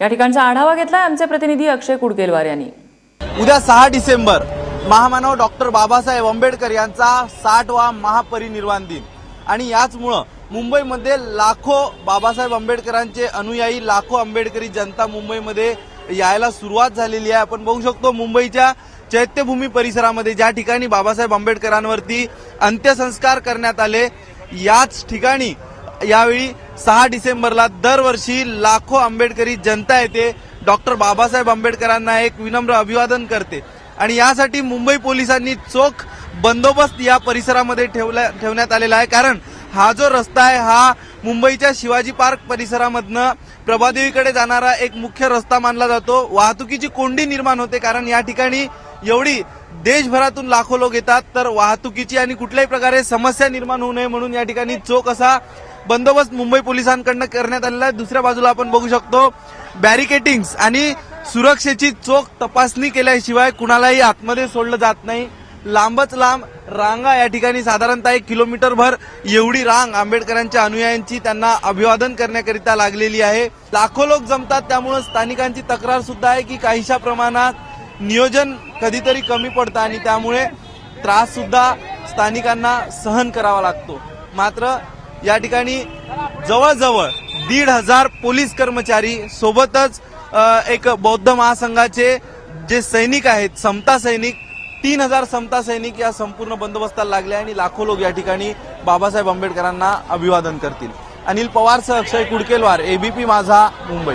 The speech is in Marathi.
या ठिकाणचा आढावा घेतलाय आमचे प्रतिनिधी अक्षय कुडकेलवार यांनी. उद्या सहा डिसेंबर महामानव डॉक्टर बाबासाहेब आंबेडकर यांचा साठवा महापरिनिर्वाण दिन. आणि याचमुळं मुंबईमध्ये लाखो बाबासाहेब आंबेडकरांचे अनुयायी लाखो आंबेडकरी जनता मुंबईमध्ये यायला सुरुवात झालेली आहे. आपण बघू शकतो मुंबईच्या चैत्यभूमी परिसरामध्ये ज्या ठिकाणी बाबासाहेब आंबेडकरांवरती अंत्यसंस्कार करण्यात आले याच ठिकाणी यावेळी सहा डिसेंबरला दरवर्षी लाखो आंबेडकरी जनता येते. डॉक्टर बाबासाहेब आंबेडकरांना एक विनम्र अभिवादन करते. आणि यासाठी मुंबई पोलिसांनी चोख बंदोबस्त या परिसरामध्ये ठेवला ठेवण्यात आलेला आहे. कारण हा जो रस्ता आहे हा मुंबईच्या शिवाजी पार्क परिसरामधनं प्रभादेवीकडे जाणारा एक मुख्य रस्ता मानला जातो. वाहतुकीची कोंडी निर्माण होते कारण या ठिकाणी एवढी देशभरातून लाखो लोक येतात. तर वाहतुकीची आणि कुठल्याही प्रकारे समस्या निर्माण होऊ नये म्हणून या ठिकाणी चोख असा बंदोबस्त मुंबई पोलिसांकडनं करण्यात आलेला आहे. दुसऱ्या बाजूला आपण बघू शकतो बॅरिकेटिंग्स आणि सुरक्षेची चोख तपासणी केल्याशिवाय कुणालाही आतमध्ये सोडलं जात नाही. लांबच लांब रांगा या ठिकाणी साधारणतः एक किलोमीटरभर एवढी रांग आंबेडकरांच्या अनुयायांची त्यांना अभिवादन करण्याकरिता लागलेली आहे. लाखो लोक जमतात त्यामुळे स्थानिकांची तक्रार सुद्धा आहे की काहीशा प्रमाणात नियोजन कधीतरी कमी पडतं आणि त्यामुळे त्रास सुद्धा स्थानिकांना सहन करावा लागतो. मात्र या ठिकाणी जवळजवळ दीड हजार पोलीस कर्मचारी सोबतच एक बौद्ध महासंघाचे जे सैनिक आहेत समता सैनिक तीन हजार समता सैनिक या संपूर्ण बंदोबस्ताला लागले आणि लाखो लोक या ठिकाणी बाबासाहेब आंबेडकरांना अभिवादन करतील. अनिल पवारसह अक्षय कुडकेलवार एबीपी माझा मुंबई.